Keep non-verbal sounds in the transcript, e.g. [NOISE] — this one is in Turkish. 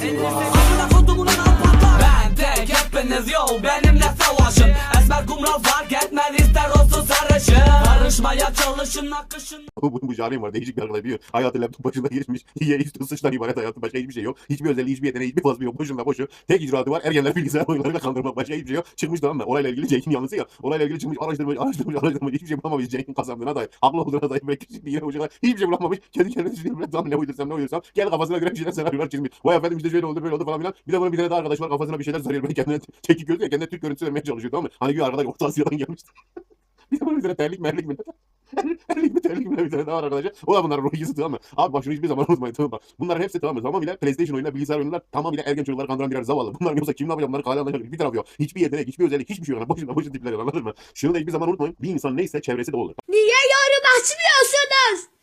Amına kodumun anam patlar Ben tek hepiniz yo benimle Karışmaya çalışın akışın bu, bu, bu Jaren var değişik bir arkadaş biliyor. Hayatı laptop başında geçmiş. Yiye üstü sıçtan ibaret hayatı. Başka hiçbir şey yok. Hiçbir özelliği, hiçbir yeteneği, hiçbir fazla yok. Boşunda boşu. Tek icraatı var. Ergenler bilgisayar oyunlarıyla kandırmak. Başka hiçbir şey yok. Çıkmış tamam mı? Olayla ilgili Jake'in yanlısı ya. Olayla ilgili çıkmış araştırmış, [LAUGHS] araştırmış, araştırmış. Hiçbir şey bulamamış Jake'in kazandığına dair. Haklı olduğuna dair. Küçük bir yere ucuna hiçbir şey bulamamış. Kendi kendine düşünüyor. Ben ne uydursam ne uydursam. Gel kafasına göre bir şeyler senaryolar çizmiş. Vay efendim işte şöyle oldu böyle oldu falan filan. Bir de bunun bir tane daha arkadaş var. Kafasına bir şeyler sarıyor. Ben kendine [LAUGHS] çekik gözü ya. Kendine Türk görüntüsü vermeye çalışıyor tamam mı? Hani bir arkadaş Orta Asya'dan gelmişti. [LAUGHS] bir de bunun bir tane terlik merlik mi? Terlik mi terlik mi bir tane daha var arkadaşlar. O da bunların ruhiyesi tamam mı? Abi bak şunu hiçbir zaman unutmayın tamam mı? Bunların hepsi tamam mı? Tamamıyla PlayStation oyunlar, bilgisayar oyunlar tamamıyla ergen çocukları kandıran birer zavallı. Bunların yoksa kim ne yapacak bunları kale anlayacak bir tarafı yok. Hiçbir yetenek, hiçbir özellik, hiçbir şey yok. Boşuna boşuna tipler anladın mı? Şunu da hiçbir zaman unutmayın. Bir insan neyse çevresi de olur. Niye yorum açmıyorsunuz?